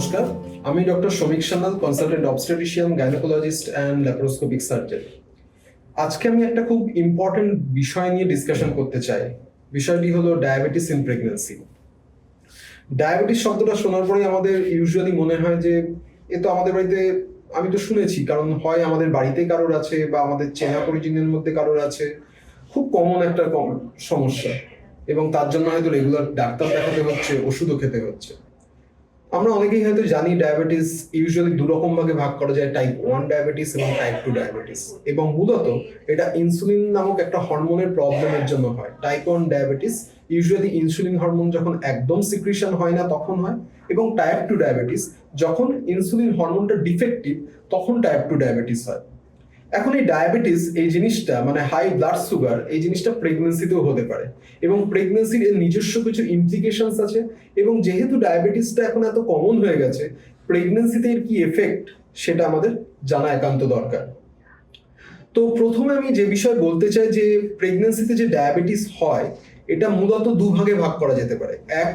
নমস্কার। আমি doctor Samik Sanyal consultant obstetrician gynaecologist and laparoscopic surgeon আজকে আমি একটা খুব ইম্পর্টেন্ট বিষয় নিয়ে ডিসকাশন করতে চাই। বিষয়টি হলো ডায়াবেটিস ইন প্রেগনেন্সি ডায়াবেটিস শব্দটা শোনার পরেই আমাদের ইউজুয়ালি মনে হয় যে, এ তো আমাদের বাড়িতে, আমি তো শুনেছি, কারণ হয় আমাদের বাড়িতে কারোর আছে বা আমাদের চেনা পরিচিতের মধ্যে কারোর আছে। খুব কমন একটা সমস্যা। এবং তার জন্য হয়তো রেগুলার ডাক্তার দেখাতে হচ্ছে, ওষুধও খেতে হচ্ছে। আমরা অনেকেই হয়তো জানি ডায়াবেটিস ইউজুয়ালি দু রকম ভাগে ভাগ করা যায় টাইপ ওয়ান ডায়াবেটিস এবং টাইপ টু ডায়াবেটিস এবং মূলত এটা ইনসুলিন নামক একটা হরমোনের প্রবলেমের জন্য হয়। Type one diabetes usually insulin hormone যখন একদম সিক্রিশন হয় না তখন হয় এবং টাইপ টু ডায়াবেটিস যখন ইনসুলিন হরমোনটা ডিফেক্টিভ তখন টাইপ টু ডায়াবেটিস হয়। এখন এই ডায়াবেটিস এই জিনিসটা মানে হাই ব্লাড সুগার এই জিনিসটা প্রেগনেন্সিতেও হতে পারে। এবং প্রেগনেন্সির এর নিজস্ব কিছু ইমপ্লিকেশনস আছে, এবং যেহেতু ডায়াবেটিসটা এখন এত কমন হয়ে গেছে প্রেগনেন্সিতে এর কি এফেক্ট সেটা আমাদের জানা একান্ত দরকার। তো প্রথমে আমি যে বিষয় বলতে চাই যে প্রেগনেন্সিতে যে ডায়াবেটিস হয়, এটা মূলত দুভাগে ভাগ করা যেতে পারে। এক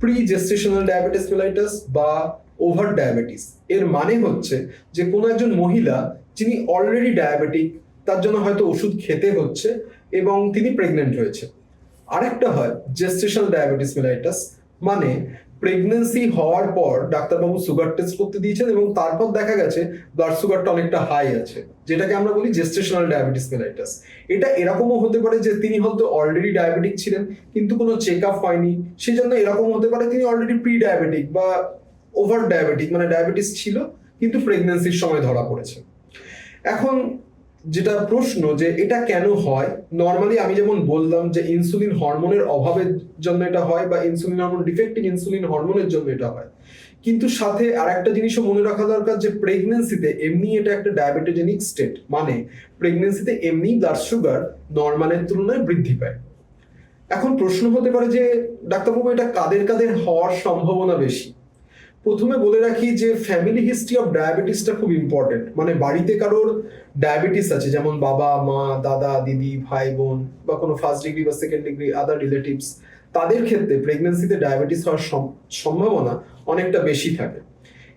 প্রি জেস্টেশনাল ডায়াবেটিস মেলাইটাস বা ওভার ডায়াবেটিস এর মানে হচ্ছে যে কোনো একজন মহিলা যিনি অলরেডি ডায়াবেটিক তার জন্য হয়তো ওষুধ খেতে হচ্ছে এবং তিনি প্রেগনেন্ট হয়েছে। আরেকটা হয় জেস্টেশনাল ডায়াবেটিস মেলাইটাস মানে প্রেগনেন্সি হওয়ার পর ডাক্তারবাবু সুগার টেস্ট করতে দিয়েছেন এবং তারপর দেখা গেছে ব্লাড সুগারটা অনেকটা হাই আছে, যেটাকে আমরা বলি জেস্টেশনাল ডায়াবেটিস মেলাইটাস এটা এরকমও হতে পারে যে তিনি হয়তো অলরেডি ডায়াবেটিক ছিলেন, কিন্তু কোনো চেক আপ হয়নি। সেজন্য এরকম হতে পারে তিনি অলরেডি প্রি ডায়াবেটিক বা ওভার ডায়াবেটিক মানে ডায়াবেটিস ছিল, কিন্তু প্রেগনেন্সির সময় ধরা পড়েছে। এখন যেটা প্রশ্ন যে এটা কেন হয়? নর্মালি আমি যেমন বললাম যে ইনসুলিন হরমোনের অভাবের জন্য এটা হয় বা ইনসুলিন হরমোন ডিফেক্টিভ ইনসুলিন হরমোনের জন্য এটা হয়। কিন্তু সাথে আর একটা জিনিসও মনে রাখা দরকার যে প্রেগনেন্সিতে এমনি এটা একটা ডায়াবেটোজেনিক স্টেট মানে প্রেগনেন্সিতে এমনি ব্লাড সুগার নর্মালের তুলনায় বৃদ্ধি পায়। এখন প্রশ্ন হতে পারে যে ডাক্তারবাবু, এটা কাদের কাদের হওয়ার সম্ভাবনা বেশি? প্রথমে বলে রাখি যে ফ্যামিলি হিস্ট্রি অফ ডায়াবেটিসটা খুব ইম্পর্টেন্ট মানে বাড়িতে কারোর ডায়াবেটিস আছে, যেমন বাবা, মা, দাদা, দিদি, ভাই, বোন বা কোনো ফার্স্ট ডিগ্রি বা সেকেন্ড ডিগ্রি আদার রিলেটিভস তাদের ক্ষেত্রে প্রেগনেন্সিতে ডায়াবেটিস হওয়ার সম- সম্ভাবনা অনেকটা বেশি থাকে।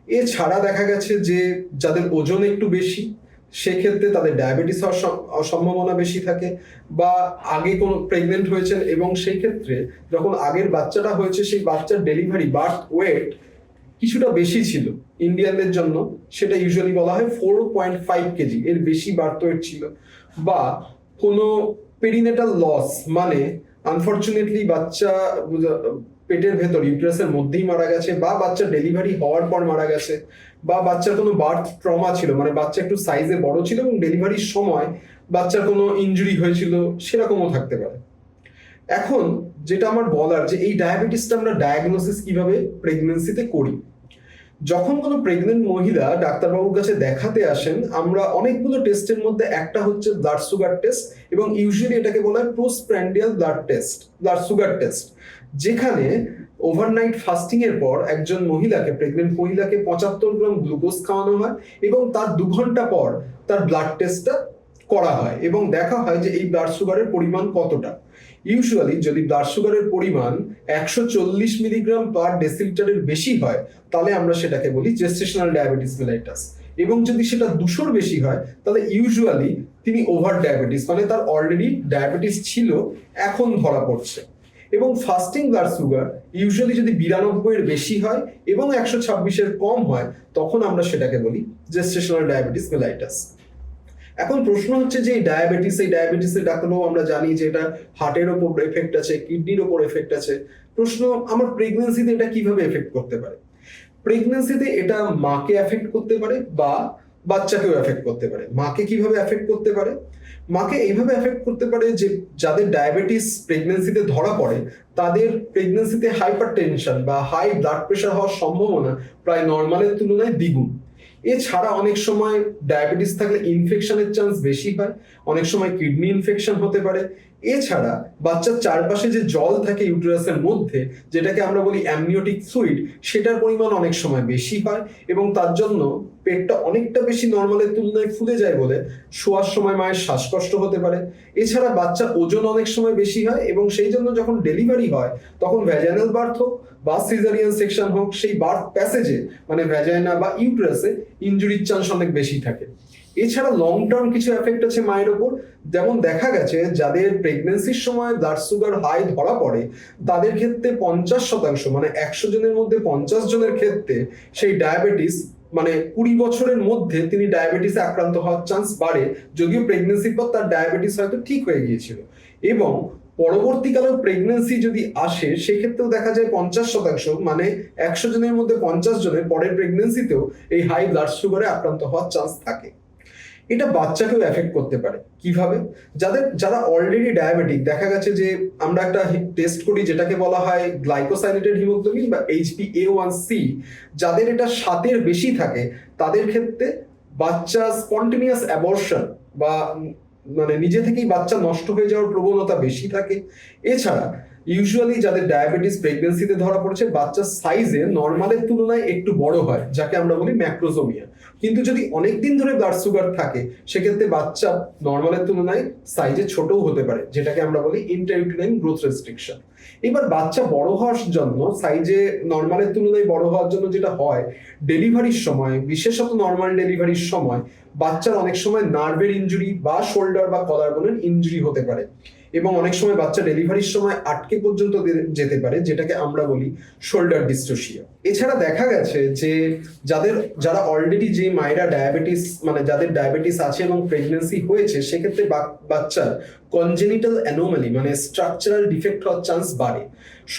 এছাড়া দেখা গেছে যে যাদের ওজন একটু বেশি, সেক্ষেত্রে তাদের ডায়াবেটিস হওয়ার সম্ভাবনা বেশি থাকে বা আগে কোনো প্রেগনেন্ট হয়েছেন এবং সেই ক্ষেত্রে যখন আগের বাচ্চাটা হয়েছে, সেই বাচ্চার ডেলিভারি বার্থ ওয়েট কিছুটা বেশি ছিল। ইন্ডিয়ানদের জন্য সেটা ইউজুয়ালি বলা হয় ফোর পয়েন্ট ফাইভ কেজি, এর বেশি বার্থ ওয়েট ছিল। বা কোনো পেরিনেটাল লস মানে আনফর্চুনেটলি বাচ্চা, পেটের ভেতর ইউট্রাসের মধ্যেই মারা গেছে বা বাচ্চা ডেলিভারি হওয়ার পর মারা গেছে বা বাচ্চার কোনো বার্থ ট্রমা ছিল মানে বাচ্চা একটু সাইজে বড় ছিল এবং ডেলিভারির সময় বাচ্চার কোনো ইনজুরি হয়েছিল সেরকমও থাকতে পারে। এখন যেটা আমার বলার যে এই ডায়াবেটিসটা আমরা ডায়াগনোসিস কীভাবে প্রেগনেন্সিতে করি যখন কোনো প্রেগনেন্ট মহিলা ডাক্তারবাবুর কাছে দেখাতে আসেন, আমরা অনেকগুলো টেস্টের মধ্যে একটা হচ্ছে ব্লাড সুগার টেস্ট এবং ইউজুয়ালি এটাকে বলা হয় postprandial blood test blood sugar test যেখানে ওভারনাইট ফাস্টিং এর পর একজন মহিলাকে প্রেগনেন্ট মহিলাকে পঁচাত্তর গ্রাম গ্লুকোজ খাওয়ানো হয় এবং তার দু ঘণ্টা পর তার ব্লাড টেস্টটা করা হয় এবং দেখা হয় যে এই ব্লাড সুগারের পরিমাণ কতটা। ইউজুয়ালি যদি ব্লাড সুগারের পরিমাণ একশো চল্লিশ মিলিগ্রাম পার ডেসিলিটারের বেশি হয়, তাহলে আমরা সেটাকে বলি জেস্টেশনাল ডায়াবেটিস মেলাইটাস এবং যদি সেটা দুশোর বেশি হয়, তাহলে ইউজুয়ালি তিনি ওভার ডায়াবেটিস মানে তার অলরেডি ডায়াবেটিস ছিল, এখন ধরা পড়ছে। এবং ফাস্টিং ব্লাড সুগার ইউজুয়ালি যদি বিরানব্বই এর বেশি হয় এবং একশো ছাব্বিশের কম হয়, তখন আমরা সেটাকে বলি জেস্টেশনাল ডায়াবেটিস মেলাইটাস এখন প্রশ্ন হচ্ছে যে ডায়াবেটিস এই ডায়াবেটিসের ডাক্তারবাবু, আমরা জানি যে এটা হার্টের ওপর এফেক্ট আছে কিডনির ওপর এফেক্ট আছে। প্রশ্ন, আমার প্রেগনেন্সিতে এটা কীভাবে এফেক্ট করতে পারে? প্রেগনেন্সিতে এটা মাকে এফেক্ট করতে পারে বা বাচ্চাকেও এফেক্ট করতে পারে। মাকে কীভাবে এফেক্ট করতে পারে? মাকে এইভাবে এফেক্ট করতে পারে যে যাদের ডায়াবেটিস প্রেগনেন্সিতে ধরা পড়ে, তাদের প্রেগনেন্সিতে হাইপার টেনশন বা হাই ব্লাড প্রেশার হওয়ার সম্ভাবনা প্রায় নর্মালের তুলনায় দ্বিগুণ। এছাড়া অনেক সময় ডায়াবেটিস থাকলে ইনফেকশনের চান্স বেশি হয়, অনেক সময় কিডনি ইনফেকশন হতে পারে। এছাড়া বাচ্চার চারপাশে যে জল থাকে ইউটেরাসের মধ্যে, যেটাকে আমরা বলি অ্যামনিওটিক ফ্লুইড সেটার পরিমাণ অনেক সময় বেশি হয় এবং তার জন্য পেটটা অনেকটা বেশি নর্মালের তুলনায় ফুলে যায় বলে শোয়ার সময় মায়ের শ্বাসকষ্ট হতে পারে। এছাড়া বাচ্চার ওজন অনেক সময় বেশি হয় এবং সেই জন্য যখন ডেলিভারি হয়, তখন ভ্যাজাইনাল বার্থ হোক বা সিজারিয়ান সেকশন হোক, সেই বার্থ প্যাসেজে মানে ভ্যাজাইনা বা ইউট্রাসে ইনজুরির চান্স অনেক বেশি থাকে। এছাড়া লং টার্ম কিছু এফেক্ট আছে মায়ের ওপর। যেমন দেখা গেছে, যাদের প্রেগনেন্সির সময় ব্লাড সুগার হাই ধরা পড়ে, তাদের ক্ষেত্রে পঞ্চাশ শতাংশ মানে একশো জনের মধ্যে পঞ্চাশ জনের ক্ষেত্রে সেই ডায়াবেটিস মানে কুড়ি বছরের মধ্যে তিনি ডায়াবেটিসে আক্রান্ত হওয়ার চান্স বাড়ে, যদিও প্রেগনেন্সির পর তার ডায়াবেটিস হয়তো ঠিক হয়ে গিয়েছিল। এবং পরবর্তীকালেও প্রেগনেন্সি যদি আসে, সেক্ষেত্রেও দেখা যায় পঞ্চাশ শতাংশ মানে একশো জনের মধ্যে পঞ্চাশ জনের পরের প্রেগনেন্সিতেও এই হাই ব্লাড সুগারে আক্রান্ত হওয়ার চান্স থাকে। এটা বাচ্চাকেও এফেক্ট করতে পারে। কীভাবে? যাদের, যারা অলরেডি ডায়াবেটিক দেখা গেছে যে আমরা একটা টেস্ট করি যেটাকে বলা হয় গ্লাইকোসাইলেটেড হিমোগ্লোবিন বা এইচপি এ ওয়ান সি যাদের এটা সাতের বেশি থাকে, তাদের ক্ষেত্রে বাচ্চা স্পন্টেনিয়াস অ্যাবর্শন বা মানে নিজে থেকেই বাচ্চা নষ্ট হয়ে যাওয়ার প্রবণতা বেশি থাকে। এছাড়া ইউজুয়ালি যাদের ডায়াবেটিস প্রেগনেন্সিতে ধরা পড়েছে বাচ্চার সাইজে নর্মালের তুলনায় একটু বড় হয়, যাকে আমরা বলি ম্যাক্রোজোমিয়া কিন্তু যদি অনেক দিন ধরে ব্লাড সুগার থাকে, সেক্ষেত্রে বাচ্চা নর্মালের তুলনায় সাইজে ছোটও হতে পারে, যেটাকে আমরা বলি ইন্টারইউটেরাইন গ্রোথ রেস্ট্রিকশন এবার বাচ্চা বড় হওয়ার জন্য সাইজে নর্মালের তুলনায় বড় হওয়ার জন্য যেটা হয় ডেলিভারির সময়, বিশেষত নর্মাল ডেলিভারির সময়, বাচ্চার অনেক সময় নার্ভের ইনজুরি বা শোল্ডার বা কলার বোনের ইনজুরি হতে পারে। এবং অনেক সময় বাচ্চা ডেলিভারির সময় আটকে পর্যন্ত যেতে পারে, যেটাকে আমরা বলি শোল্ডার ডিস্টোসিয়া এছাড়া দেখা গেছে যে যাদের, যারা অলরেডি যে মায়েরা ডায়াবেটিস মানে যাদের ডায়াবেটিস আছে এবং প্রেগনেন্সি হয়েছে, সেক্ষেত্রে বাচ্চার কনজেনিটাল অ্যানোমালি মানে স্ট্রাকচারাল ডিফেক্ট হওয়ার চান্স বাড়ে।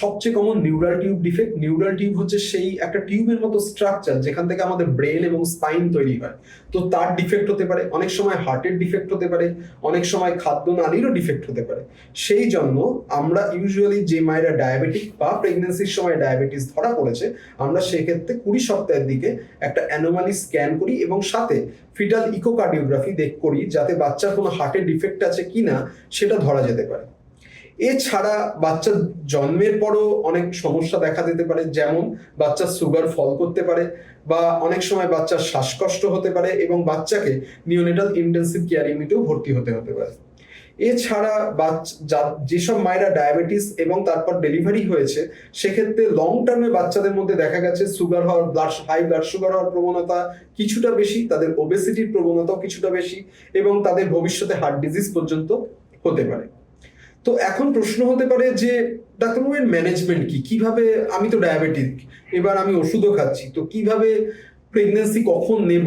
সবচেয়ে common neural tube defect neural tube হচ্ছে সেই একটা টিউবের মতো স্ট্রাকচার যেখান থেকে আমাদের ব্রেন এবং স্পাইন তৈরি হয়। তো তার ডিফেক্ট হতে পারে, অনেক সময় হার্টের ডিফেক্ট হতে পারে, অনেক সময় খাদ্য নালীরও ডিফেক্ট হতে পারে। সেই জন্য আমরা ইউজুয়ালি যে মায়েরা ডায়াবেটিক বা প্রেগনেন্সির সময় ডায়াবেটিস ধরা পড়েছে, আমরা সেক্ষেত্রে কুড়ি সপ্তাহের দিকে একটা অ্যানোমালি স্ক্যান করি এবং সাথে ফিটাল ইকোকার্ডিওগ্রাফি দেখ করি যাতে বাচ্চার কোনো হার্টের ডিফেক্ট আছে কিনা সেটা ধরা যেতে পারে। এছাড়া বাচ্চার জন্মের পরও অনেক সমস্যা দেখা দিতে পারে, যেমন বাচ্চার সুগার ফল করতে পারে বা অনেক সময় বাচ্চার শ্বাসকষ্ট হতে পারে এবং বাচ্চাকে নিওনেটাল ইন্টেন্সিভ কেয়ার ইউনিটেও ভর্তি হতে হতে পারে। এছাড়া বাচ্চা যেসব মায়েরা ডায়াবেটিস এবং তারপর ডেলিভারি হয়েছে, সেক্ষেত্রে লং টার্মে বাচ্চাদের মধ্যে দেখা গেছে সুগার হওয়ার ব্লাড হাই ব্লাড সুগার হওয়ার প্রবণতা কিছুটা বেশি, তাদের ওবেসিটির প্রবণতাও কিছুটা বেশি এবং তাদের ভবিষ্যতে হার্ট ডিজিজ পর্যন্ত হতে পারে। তো এখন প্রশ্ন হতে পারে যে ডাক্তারবাবুর ম্যানেজমেন্ট কি? কীভাবে আমি তো ডায়াবেটিক এবার আমি ওষুধও খাচ্ছি, তো কীভাবে প্রেগনেন্সি কখন নেব?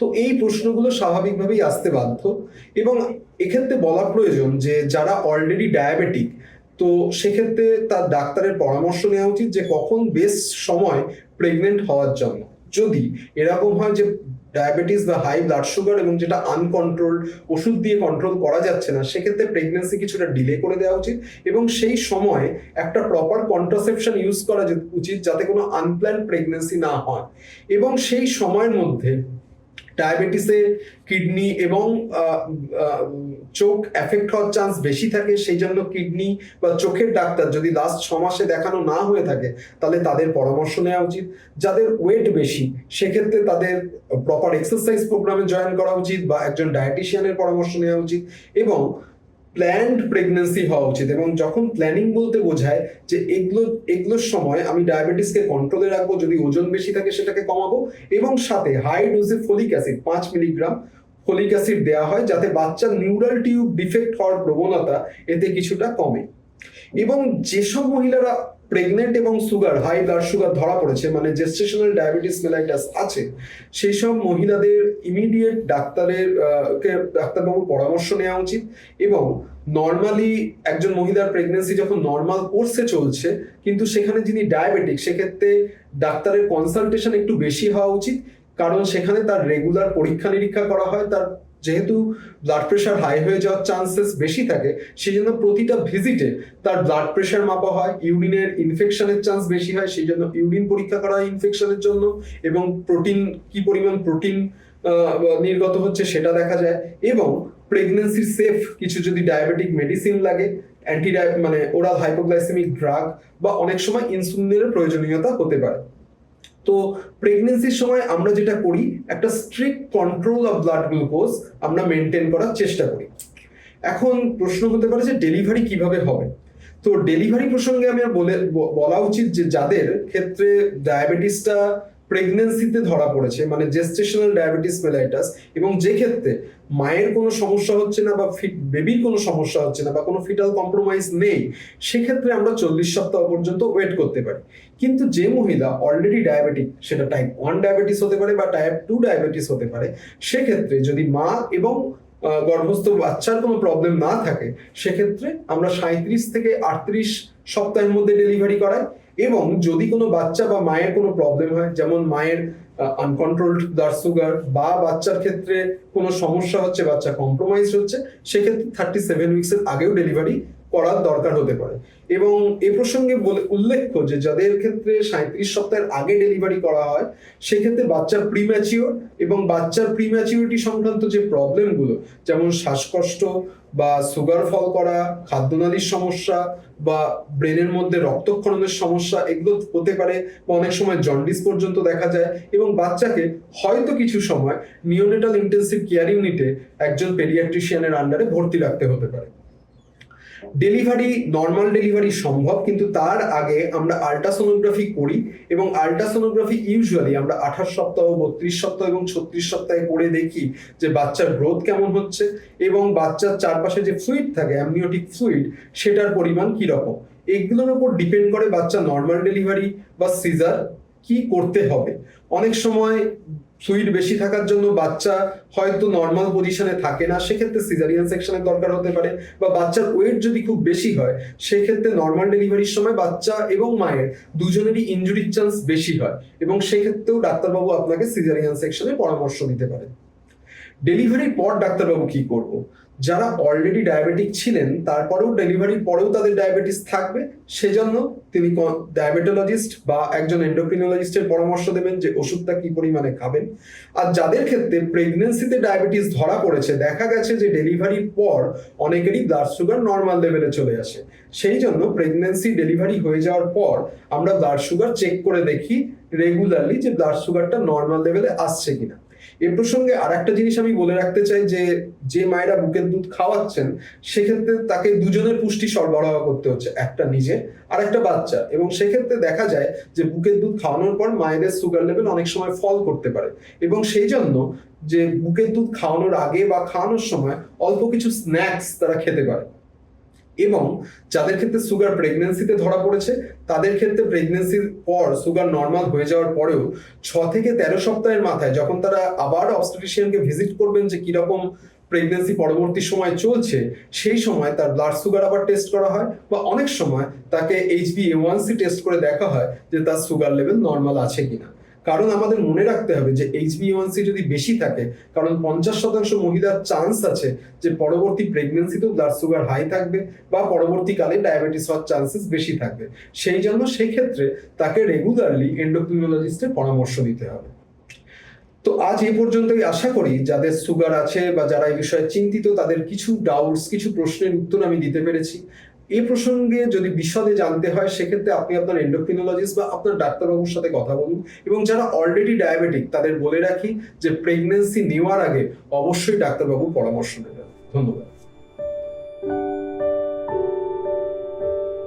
তো এই প্রশ্নগুলো স্বাভাবিকভাবেই আসতে বাধ্য এবং এক্ষেত্রে বলা প্রয়োজন যে যারা অলরেডি ডায়াবেটিক তো সেক্ষেত্রে তার ডাক্তারের পরামর্শ নেওয়া উচিত যে কখন বেস্ট সময় প্রেগনেন্ট হওয়ার জন্য। যদি এরকম হয় যে ডায়াবেটিস বা হাই ব্লাড সুগার এবং যেটা আনকন্ট্রোল ওষুধ দিয়ে কন্ট্রোল করা যাচ্ছে না, সেক্ষেত্রে প্রেগনেন্সি কিছুটা ডিলে করে দেওয়া উচিত এবং সেই সময় একটা প্রপার কন্ট্রাসেপশন ইউজ করা উচিত যাতে কোনো আনপ্ল্যান প্রেগনেন্সি না হয়। এবং সেই সময়ের মধ্যে ডায়াবেটিসে কিডনি এবং চোখ এফেক্ট হওয়ার চান্স বেশি থাকে, সেই জন্য কিডনি বা চোখের ডাক্তার যদি লাস্ট ছ মাসে দেখানো না হয়ে থাকে, তাহলে তাদের পরামর্শ নেওয়া উচিত। যাদের ওয়েট বেশি, সেক্ষেত্রে তাদের প্রপার এক্সারসাইজ প্রোগ্রামে জয়েন করা উচিত বা একজন ডায়েটিশিয়ানের পরামর্শ নেওয়া উচিত এবং প্ল্যান্ড প্রেগনেন্সি হওয়া উচিত এবং যখন প্ল্যানিং বলতে বোঝায় যে এগুলো, এগুলোর সময় আমি ডায়াবেটিসকে কন্ট্রোলে রাখব, যদি ওজন বেশি থাকে সেটাকে কমাবো এবং সাথে হাই ডোজে ফলিক অ্যাসিড পাঁচ মিলিগ্রাম ফলিক অ্যাসিড দেওয়া হয় যাতে বাচ্চার নিউরাল টিউব ডিফেক্ট হওয়ার প্রবণতা এতে কিছুটা কমে। এবং যেসব মহিলারা প্রেগনেন্ট এবং সুগার হাই ব্লাড সুগার ধরা পড়েছে মানে জেস্টেশনাল ডায়াবেটিস মেলাইটাস আছে সেই সব মহিলাদের ইমিডিয়েট ডাক্তারের ডাক্তারবাবুর পরামর্শ নেওয়া উচিত এবং নর্মালি একজন মহিলার প্রেগনেন্সি যখন নর্মাল কোর্সে চলছে, কিন্তু সেখানে যিনি ডায়াবেটিক সেক্ষেত্রে ডাক্তারের কনসালটেশন একটু বেশি হওয়া উচিত কারণ সেখানে তার রেগুলার পরীক্ষা নিরীক্ষা করা হয়, তার যেহেতু ব্লাড প্রেশার হাই হয়ে যাওয়ার চান্সেস বেশি থাকে সেই জন্য প্রতিটা ভিজিটে তার ব্লাড প্রেশার মাপা হয় ইউরিনের ইনফেকশনের চান্স বেশি হয় সেই জন্য ইউরিন পরীক্ষা করা হয় ইনফেকশনের জন্য, এবং প্রোটিন কি পরিমাণ প্রোটিন নির্গত হচ্ছে সেটা দেখা যায়, এবং প্রেগনেন্সি সেফ কিছু যদি ডায়াবেটিক মেডিসিন লাগে অ্যান্টি মানে ওরাল হাইপোগ্লাইসেমিক ড্রাগ বা অনেক সময় ইনসুলিনের প্রয়োজনীয়তা হতে পারে। তো প্রেগনেন্সির সময় আমরা যেটা করি, একটা strict control of blood glucose আমরা মেনটেন করার চেষ্টা করি। এখন প্রশ্ন হতে পারে যে ডেলিভারি কীভাবে হবে? তো ডেলিভারি প্রসঙ্গে আমি আর বলে বলা উচিত যে যাদের ক্ষেত্রে ডায়াবেটিসটা প্রেগনেন্সিতে ধরা পড়েছে মানে জেস্টেশনাল ডায়াবেটিস মেলাইটাস এবং যে ক্ষেত্রে মায়ের কোনো সমস্যা হচ্ছে না বা ফিট বেবির কোনো সমস্যা হচ্ছে না বা কোনো ফিটাল কম্প্রোমাইজ নেই, সেক্ষেত্রে আমরা চল্লিশ সপ্তাহ পর্যন্ত ওয়েট করতে পারি। কিন্তু যে মহিলা অলরেডি ডায়াবেটিক সেটা টাইপ ওয়ান ডায়াবেটিস হতে পারে বা টাইপ টু ডায়াবেটিস হতে পারে, সেক্ষেত্রে যদি মা এবং গর্ভস্থ বাচ্চার কোনো প্রবলেম না থাকে, সেক্ষেত্রে আমরা সাঁত্রিশ থেকে আটত্রিশ সপ্তাহের মধ্যে ডেলিভারি করাই। এবং যদি কোনো বাচ্চা বা মায়ের কোনো প্রবলেম হয়, যেমন মায়ের আনকন্ট্রোলড ব্লাড সুগার বা বাচ্চার ক্ষেত্রে কোনো সমস্যা হচ্ছে, বাচ্চা কম্প্রোমাইজ হচ্ছে, সেক্ষেত্রে থার্টি সেভেন উইক্সের আগেও ডেলিভারি করার দরকার হতে পারে। এবং এ প্রসঙ্গে বলে, উল্লেখ্য যে যাদের ক্ষেত্রে সাঁত্রিশ সপ্তাহের আগে ডেলিভারি করা হয়, সেক্ষেত্রে বাচ্চার প্রিম্যাচিওর এবং বাচ্চার প্রিম্যাচিউরিটি সংক্রান্ত যে প্রবলেমগুলো যেমন শ্বাসকষ্ট বা সুগার ফল করা, খাদ্যনালীর সমস্যা বা ব্রেনের মধ্যে রক্তক্ষরণের সমস্যা, এগুলো হতে পারে বা অনেক সময় জন্ডিস পর্যন্ত দেখা যায় এবং বাচ্চাকে হয়তো কিছু সময় নিওনেটাল ইন্টেন্সিভ কেয়ার ইউনিটে একজন পেডিয়াট্রিশিয়ানের আন্ডারে ভর্তি রাখতে হতে পারে। ডেলিভারি নর্মাল ডেলিভারি সম্ভব, কিন্তু তার আগে আমরা আল্ট্রাসোনোগ্রাফি করি এবং আল্ট্রাসোনোগ্রাফি ইউজুয়ালি আমরা আঠাশ সপ্তাহ, বত্রিশ সপ্তাহ এবং ছত্রিশ সপ্তাহে করে দেখি যে বাচ্চার গ্রোথ কেমন হচ্ছে এবং বাচ্চার চারপাশে যে ফ্লুইড থাকে অ্যামনিওটিক ফ্লুইড সেটার পরিমাণ কি রকম এগুলোর উপর ডিপেন্ড করে বাচ্চা নর্মাল ডেলিভারি বা সিজার কি করতে হবে। অনেক সময় ফ্লুইড বেশি থাকার জন্য বাচ্চা হয়তো নর্মাল পজিশনে থাকে না, সেক্ষেত্রে সিজারিয়ান সেকশনের দরকার হতে পারে বা বাচ্চার ওয়েট যদি খুব বেশি হয়, সেক্ষেত্রে নর্মাল ডেলিভারির সময় বাচ্চা এবং মায়ের দুজনেরই ইঞ্জুরির চান্স বেশি হয় এবং সেক্ষেত্রেও ডাক্তারবাবু আপনাকে সিজারিয়ান সেকশনে পরামর্শ দিতে পারে ডেলিভারির পর ডাক্তারবাবু কি করব? যারা অলরেডি ডায়াবেটিক ছিলেন, তারপরেও ডেলিভারির পরেও তাদের ডায়াবেটিস থাকবে, সেজন্য তিনি ডায়াবেটোলজিস্ট বা একজন এন্ডোক্রিনোলজিস্টের পরামর্শ দেবেন যে ওষুধটা কি পরিমাণে খাবেন। আর যাদের ক্ষেত্রে প্রেগনেন্সিতে ডায়াবেটিস ধরা পড়েছে, দেখা গেছে যে ডেলিভারির পর অনেকেরই ব্লাড সুগার নর্মাল লেভেলে চলে আসে। সেই জন্য প্রেগনেন্সি ডেলিভারি হয়ে যাওয়ার পর আমরা ব্লাড সুগার চেক করে দেখি রেগুলারলি যে ব্লাড সুগারটা নর্মাল লেভেলে আসছে কিনা। এ প্রসঙ্গে আর একটা জিনিস আমি বলে রাখতে চাই যে যে মায়েরা বুকের দুধ খাওয়াচ্ছেন, সেক্ষেত্রে তাকে দুজনের পুষ্টি সরবরাহ করতে হচ্ছে, একটা নিজে আর একটা বাচ্চা। এবং সেক্ষেত্রে দেখা যায় যে বুকের দুধ খাওয়ানোর পর মায়েদের সুগার লেভেল অনেক সময় ফল করতে পারে। এবং সেই জন্য যে বুকের দুধ খাওয়ানোর আগে বা খাওয়ানোর সময় অল্প কিছু স্ন্যাক্স তারা খেতে পারে। এবং যাদের ক্ষেত্রে সুগার প্রেগনেন্সিতে ধরা পড়েছে, তাদের ক্ষেত্রে প্রেগনেন্সির পর সুগার নর্মাল হয়ে যাওয়ার পরেও ছ থেকে তেরো সপ্তাহের মাথায় যখন তারা আবার অবস্ট্রিশিয়ানকে ভিজিট করবেন যে কীরকম প্রেগনেন্সি পরবর্তী সময় চলছে, সেই সময় তার ব্লাড সুগার আবার টেস্ট করা হয় বা অনেক সময় তাকে এইচবি ওয়ান সি টেস্ট করে দেখা হয় যে তার সুগার লেভেল নর্মাল আছে কিনা। কারণ আমাদের মনে রাখতে হবে যে এইচবিওয়ানসি যদি বেশি থাকে, কারণ পঞ্চাশ শতাংশ মহিলার চান্স আছে যে পরবর্তী প্রেগনেন্সিতেও ব্লাড সুগার হাই থাকবে বা পরবর্তীকালে ডায়াবেটিস হওয়ার চান্সেস বেশি থাকবে। সেই জন্য সেই ক্ষেত্রে তাকে রেগুলারলি এন্ডোক্রিনোলজিস্টের পরামর্শ দিতে হবে। তো আজ এই পর্যন্তই আশা করি যাদের সুগার আছে বা যারা এই বিষয়ে চিন্তিত, তাদের কিছু ডাউটস কিছু প্রশ্নের উত্তর আমি দিতে পেরেছি। এই প্রসঙ্গে যদি বিশদে জানতে হয়, সেক্ষেত্রে আপনি আপনার এন্ডোক্রিনোলজিস্ট বা আপনার ডাক্তারবাবুর সাথে কথা বলুন এবং যারা অলরেডি ডায়াবেটিক তাদের বলে রাখি যে প্রেগনেন্সি নেওয়ার আগে অবশ্যই ডাক্তারবাবু পরামর্শ নেবেন। ধন্যবাদ।